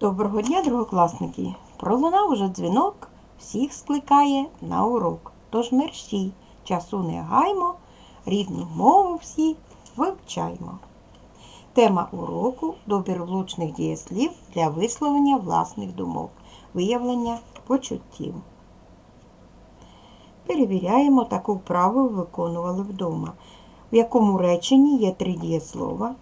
Доброго дня, другокласники! Пролунав уже дзвінок, всіх скликає на урок. Тож мерщій, часу не гаймо, рідну мову всі вивчаймо. Тема уроку добір влучних дієслів для висловлення власних думок, виявлення почуттів. Перевіряємо таку вправу виконували вдома. В якому реченні є три дієслова.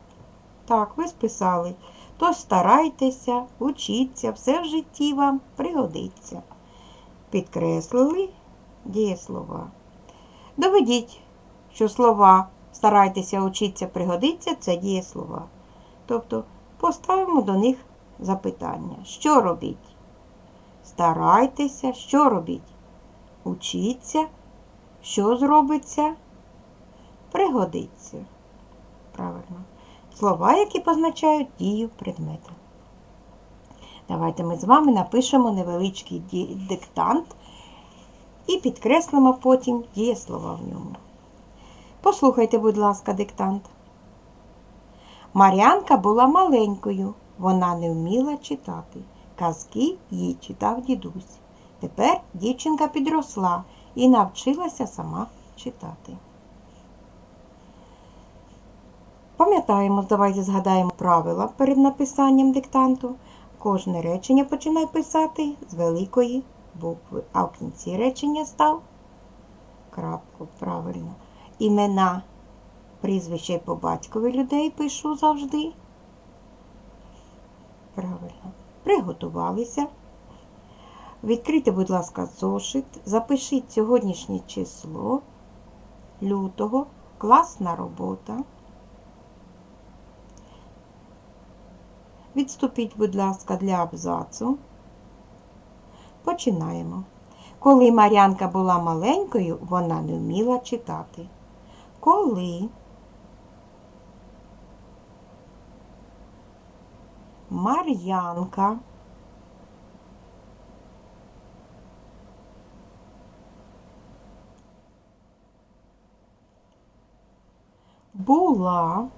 Так, ви списали. Тож старайтеся, учіться, все в житті вам пригодиться. Підкреслили дієслова. Доведіть, що слова старайтеся, учіться, пригодиться це дієслова. Тобто поставимо до них запитання. Що робіть? Старайтеся, що робіть? Учіться, що зробиться? Пригодиться. Правильно слова, які позначають дію предмета. Давайте ми з вами напишемо невеличкий диктант і підкреслимо потім дієслова в ньому. Послухайте, будь ласка, диктант. Мар'янка була маленькою, вона не вміла читати. Казки їй читав дідусь. Тепер дівчинка підросла і навчилася сама читати. Пам'ятаємо, давайте згадаємо правила перед написанням диктанту. Кожне речення починай писати з великої букви, а в кінці речення став крапку. Правильно. Імена, прізвища і по батькові людей пишу завжди. Правильно. Приготувалися. Відкрийте, будь ласка, зошит. Запишіть сьогоднішнє число лютого. Класна робота. Відступіть, будь ласка, для абзацу. Починаємо. Коли Мар'янка була маленькою, вона не вміла читати. Коли Мар'янка була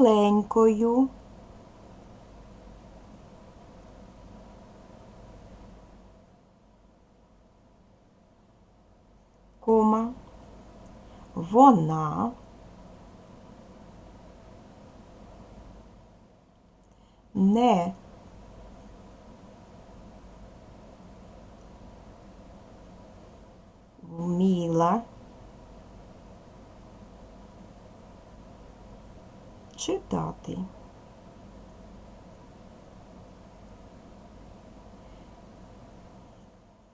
маленькою. Кома. Вона не вміла читати.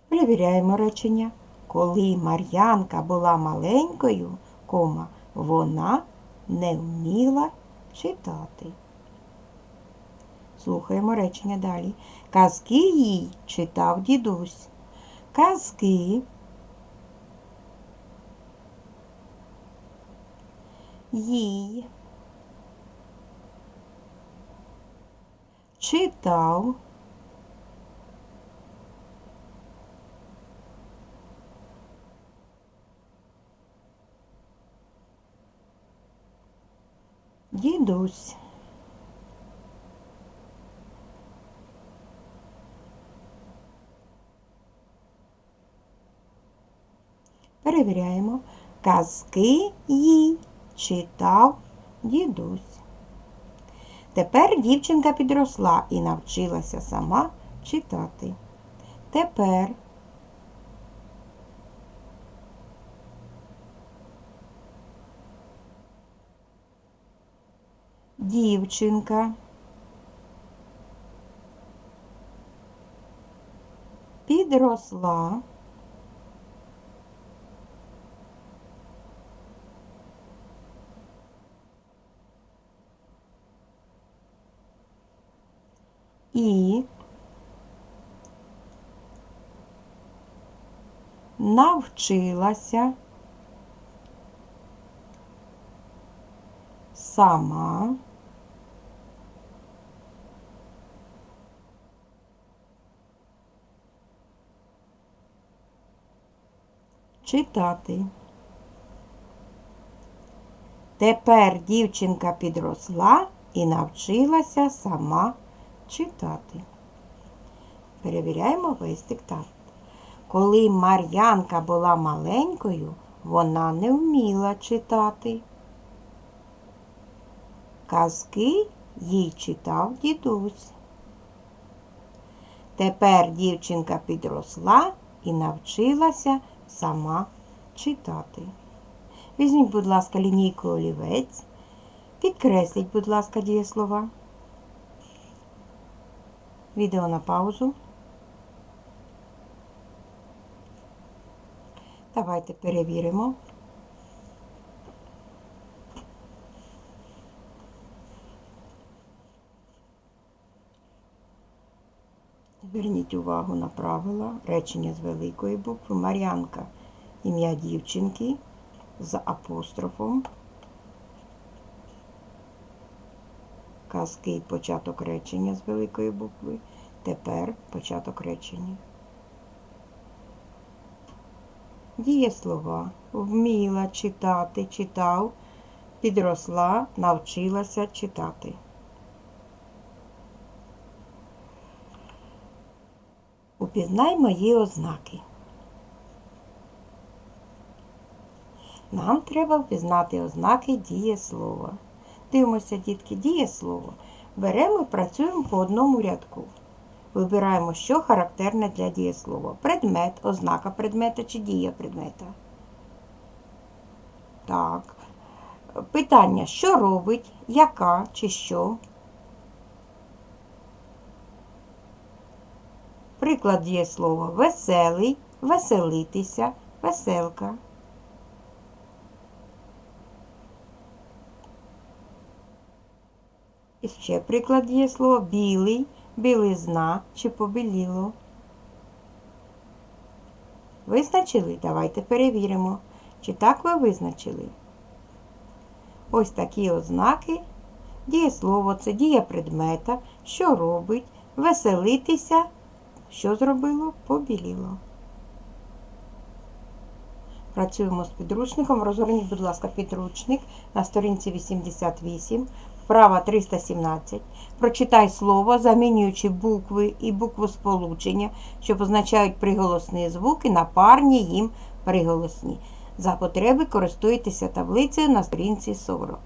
Перевіряємо речення. Коли Мар'янка була маленькою, кома, вона не вміла читати. Слухаємо речення далі. Казки їй читав дідусь. Казки їй читав дідусь. Перевіряємо. Казки їй читав дідусь. Тепер дівчинка підросла і навчилася сама читати. Тепер дівчинка підросла. І навчилася сама читати. Тепер дівчинка підросла і навчилася сама читати. Перевіряємо весь диктант. Коли Мар'янка була маленькою, вона не вміла читати. Казки їй читав дідусь. Тепер дівчинка підросла і навчилася сама читати. Візьміть, будь ласка, лінійку олівець. Підкресліть, будь ласка, дієслова. Відео на паузу. Давайте перевіримо. Зверніть увагу на правила. Речення з великої букви. Мар'янка. Ім'я дівчинки з апострофом. Казки початок речення з великої букви. Тепер початок речення. Дієслова. Вміла читати, читав, підросла, навчилася читати. Упізнай мої ознаки. Нам треба впізнати ознаки дієслова. Дивимося, дітки, дієслово. Беремо і працюємо по одному рядку. Вибираємо, що характерне для дієслова. Предмет, ознака предмета чи дія предмета. Так. Питання, що робить, яка чи що. Приклад дієслова веселий, веселитися, веселка. І ще приклад дієслова білий, білизна чи побіліло. Визначили? Давайте перевіримо, чи так ви визначили. Ось такі ознаки. Дієслово це дія предмета, що робить, веселитися, що зробило, побіліло. Працюємо з підручником. Розгорніть, будь ласка, підручник на сторінці 88, вправа 317. Прочитай слово, замінюючи букви і буквосполучення, що позначають приголосні звуки на парні їм приголосні. За потреби користуйтеся таблицею на сторінці 40.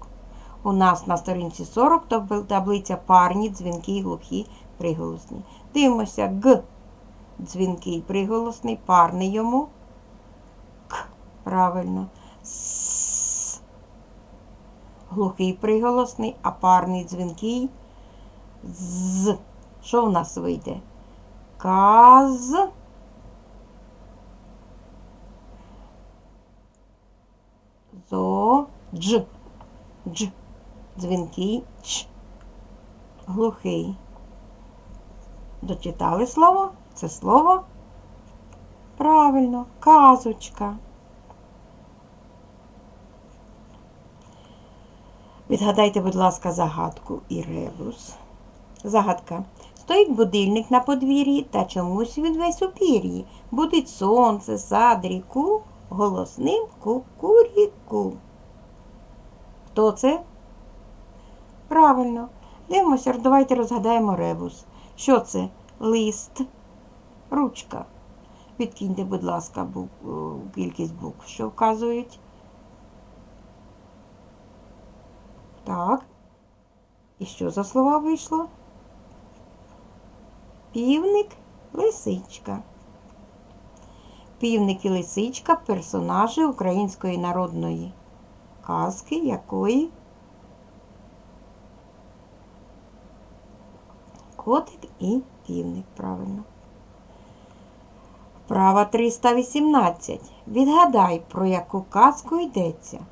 У нас на сторінці 40 таблиця парні, дзвінки глухі приголосні. Дивимося Г. Дзвінкий приголосний, парний йому. К. Правильно. С. Глухий приголосний, а парний дзвінкий. З. Що в нас вийде? Каз. Зо. Дж. Дж. Дзвінкий. Ч. Глухий. Дочитали слово? Це слово? Правильно, казочка. Відгадайте, будь ласка, загадку і ребус. Загадка. Стоїть будильник на подвір'ї, та чомусь він весь у пір'ї. Будить сонце, сад, ріку, голосним кукуріку. Хто це? Правильно. Дивимося, давайте розгадаємо ребус. Що це? Лист, ручка. Відкиньте, будь ласка, бук... кількість букв, що вказують. Так. І що за слова вийшло? Півник, лисичка. Півник і лисичка персонажі української народної казки, якої котик і півник, правильно. Вправа 318. Відгадай, про яку казку йдеться.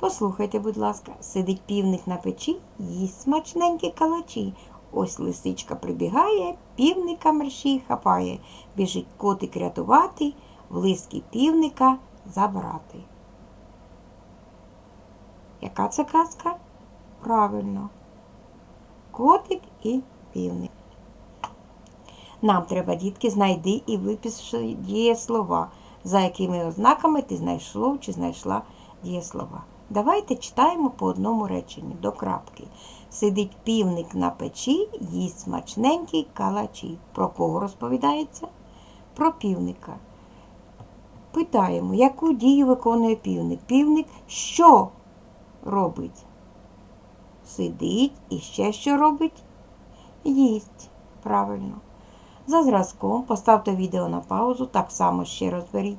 Послухайте, будь ласка, сидить півник на печі, їсть смачненькі калачі. Ось лисичка прибігає, півника мерщій хапає. Біжить котик рятувати, лиски півника забрати. Яка це казка? Правильно. Котик і півник. Нам треба, дітки, знайди і випиши дієслова, за якими ознаками ти знайшло чи знайшла дієслова. Давайте читаємо по одному реченню до крапки. Сидить півник на печі, їсть смачненький калачі. Про кого розповідається? Про півника. Питаємо, яку дію виконує півник? Півник що робить? Сидить і ще що робить? Їсть. Правильно. За зразком поставте відео на паузу, так само ще розберіть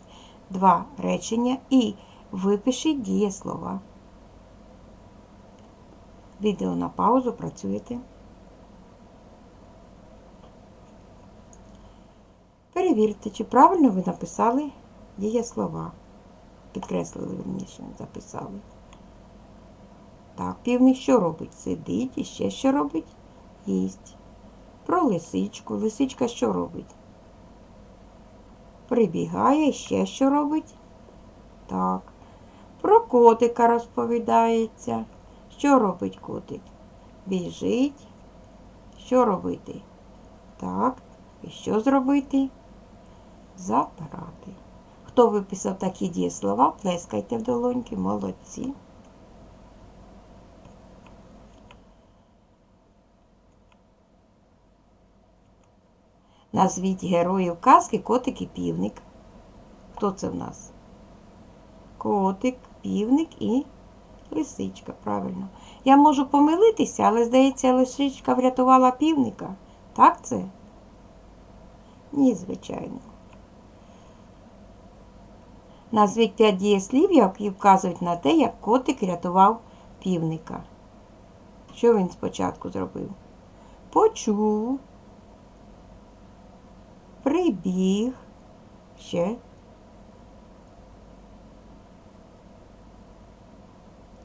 два речення і випишіть дієслова. Відео на паузу працюєте. Перевірте, чи правильно ви написали дієслова. Підкреслили верніше, записали. Так, півник що робить? Сидить і ще що робить? Їсть. Про лисичку. Лисичка що робить? Прибігає ще що робить? Так. Про котика розповідається. Що робить котик? Біжить. Що робити? Так. І що зробити? Забрати. Хто виписав такі дієслова, плескайте в долоньки, молодці. Назвіть героїв казки котик і півник. Хто це в нас? Котик, півник і лисичка, правильно. Я можу помилитися, але, здається, лисичка врятувала півника. Так це? Ні, звичайно. Назвіть п'ять дієслів, які вказують на те, як котик рятував півника. Що він спочатку зробив? Почув, прибіг, ще.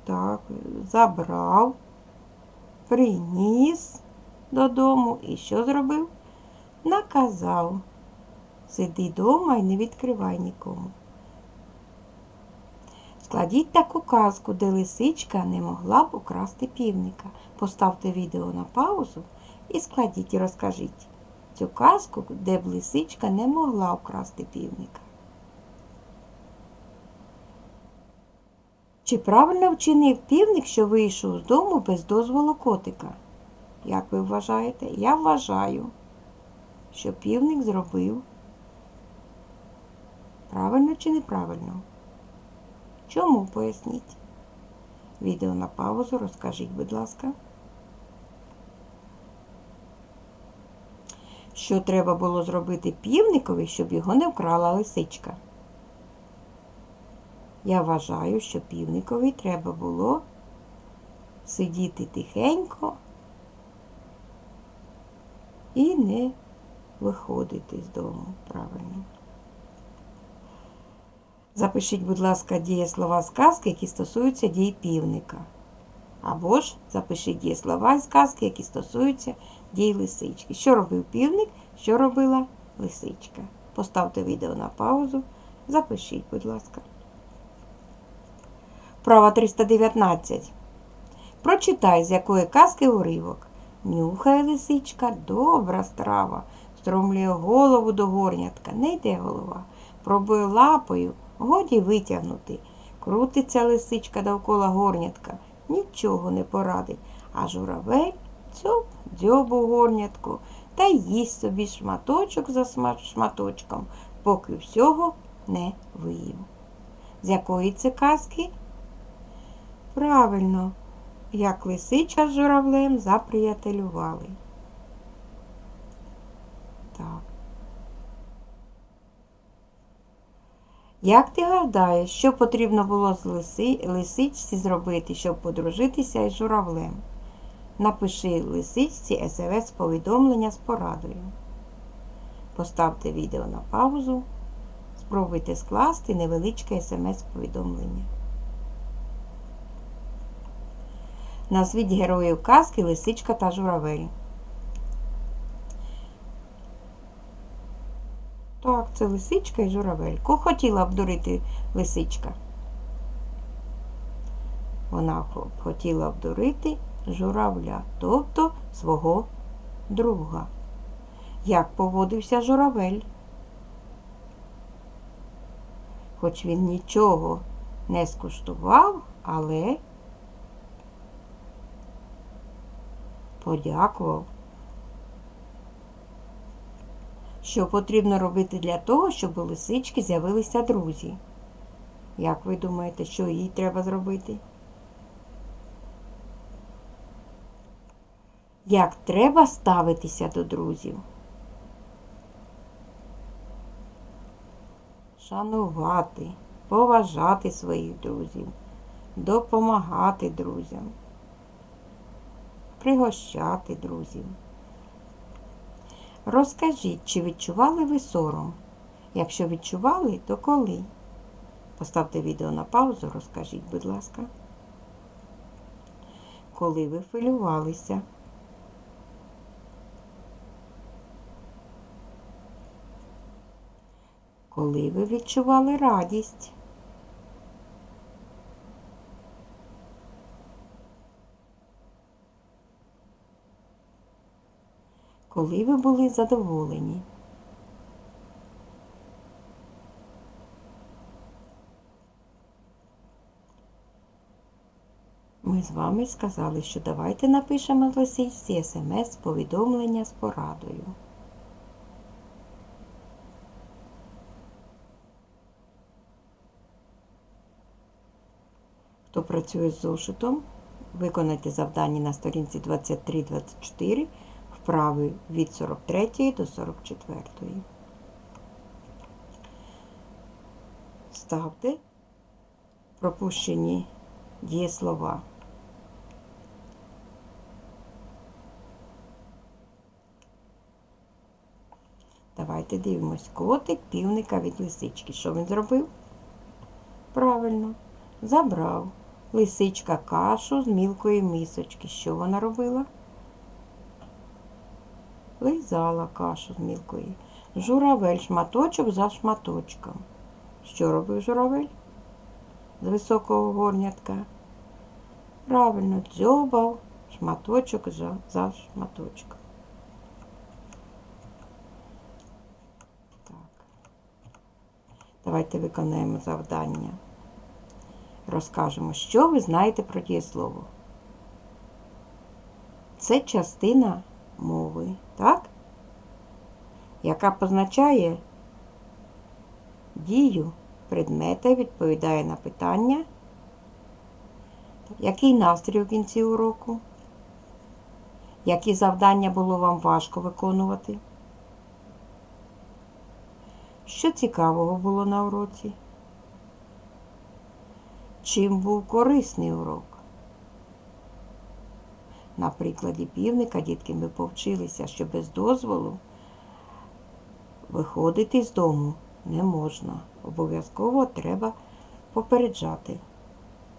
Так, забрав, приніс додому і що зробив? Наказав. Сиди дома і не відкривай нікому. Складіть таку казку, де лисичка не могла б украсти півника. Поставте відео на паузу і складіть і розкажіть цю казку, де б лисичка не могла украсти півника. Чи правильно вчинив півник, що вийшов з дому без дозволу котика? Як ви вважаєте? Я вважаю, що півник зробив правильно чи неправильно? Чому поясніть? Відео на паузу розкажіть, будь ласка. Що треба було зробити півникові, щоб його не вкрала лисичка? Я вважаю, що півникові треба було сидіти тихенько і не виходити з дому правильно. Запишіть, будь ласка, дієслова сказки, які стосуються дій півника. Або ж запишіть дієслова і сказки, які стосуються дій лисички. Що робив півник, що робила лисичка. Поставте відео на паузу. Запишіть, будь ласка. Права 319. Прочитай, з якої казки уривок. Нюхає лисичка, добра страва. Стромлює голову до горнятка, не йде голова. Пробує лапою, годі витягнути. Крутиться лисичка довкола горнятка, нічого не порадить. А журавель цьоп дзьобу горнятку та їсть собі шматочок за шматочком, поки всього не виїв. З якої це казки? Правильно, як лисичка з журавлем заприятелювали. Так. Як ти гадаєш, що потрібно було з лиси, лисичці зробити, щоб подружитися із журавлем? Напиши лисичці СМС повідомлення з порадою. Поставте відео на паузу. Спробуйте скласти невеличке смс-повідомлення. Назвіть героїв казки Лисичка та Журавель. Так, це лисичка і журавель. Кого хотіла обдурити лисичка? Вона хо- хотіла обдурити журавля, тобто свого друга. Як поводився журавель? Хоч він нічого не скуштував, але подякував. Що потрібно робити для того, щоб у лисички з'явилися друзі? Як ви думаєте, що їй треба зробити? Як треба ставитися до друзів? Шанувати, поважати своїх друзів, допомагати друзям, пригощати друзів. Розкажіть, чи відчували ви сором? Якщо відчували, то коли? Поставте відео на паузу, розкажіть, будь ласка. Коли ви хвилювалися? Коли ви відчували радість? Коли ви були задоволені? Ми з вами сказали, що давайте напишемо лисичці смс повідомлення з порадою. Хто працює з зошитом, виконайте завдання на сторінці 23-24, вправи від 43 до 44. Ставте пропущені дієслова. Давайте дивимось. Котик півника від лисички. Що він зробив? Правильно, забрав. Лисичка кашу з мілкої мисочки. Що вона робила? Лизала кашу з мілкої. Журавель шматочок за шматочком. Що робив журавель? З високого горнятка. Правильно, дзьобав шматочок за, за шматочком. Так. Давайте виконаємо завдання. Розкажемо, що ви знаєте про дієслово. Це частина мови, так? Яка позначає дію предмета, відповідає на питання. Який настрій у кінці уроку? Які завдання було вам важко виконувати? Що цікавого було на уроці? Чим був корисний урок? На прикладі півника дітки ми повчилися, що без дозволу виходити з дому не можна. Обов'язково треба попереджати,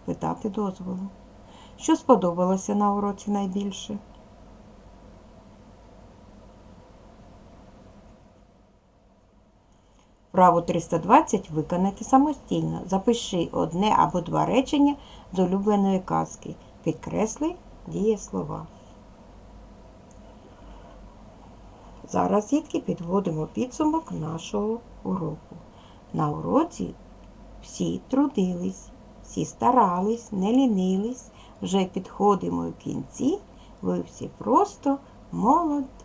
питати дозволу. Що сподобалося на уроці найбільше? Право 320 виконайте самостійно. Запиши одне або два речення з улюбленої казки. Підкресли дієслова. Зараз, дітки, підводимо підсумок нашого уроку. На уроці всі трудились, всі старались, не лінились, вже підходимо в кінці. Ви всі просто молодці.